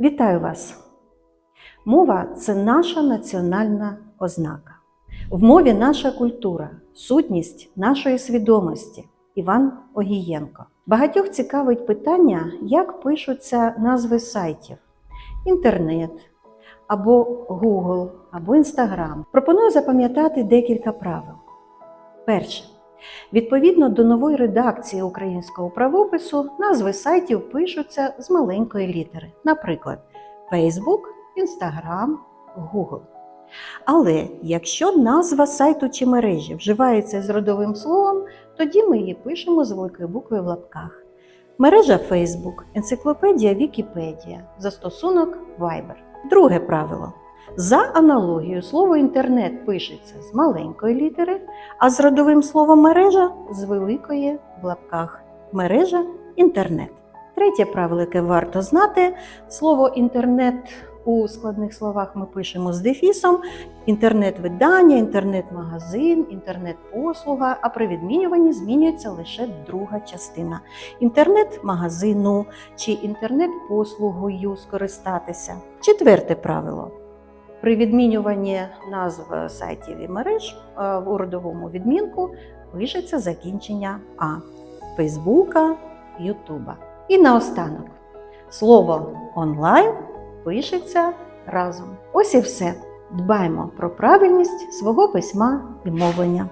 Вітаю вас! Мова це наша національна ознака. В мові наша культура, сутність нашої свідомості. Іван Огієнко. Багатьох цікавить питання, як пишуться назви сайтів: інтернет або Google, або Instagram. Пропоную запам'ятати декілька правил. Перше. Відповідно до нової редакції українського правопису, назви сайтів пишуться з маленької літери, наприклад, Facebook, Instagram, Google. Але якщо назва сайту чи мережі вживається з родовим словом, тоді ми її пишемо з великої букви в лапках. Мережа Facebook, енциклопедія Вікіпедія, застосунок Viber. Друге правило. За аналогією слово інтернет пишеться з маленької літери, а з родовим словом мережа з великої в лапках. Мережа інтернет. Третє правило, яке варто знати: слово інтернет у складних словах ми пишемо з дефісом, інтернет-видання, інтернет-магазин, інтернет-послуга, а при відмінюванні змінюється лише друга частина інтернет-магазину чи інтернет-послугою скористатися. Четверте правило. При відмінюванні назв сайтів і мереж в уродовому родовому відмінку пишеться закінчення А Фейсбука, Ютуба. І наостанок слово онлайн пишеться разом. Ось і все. Дбаймо про правильність свого письма і мовлення.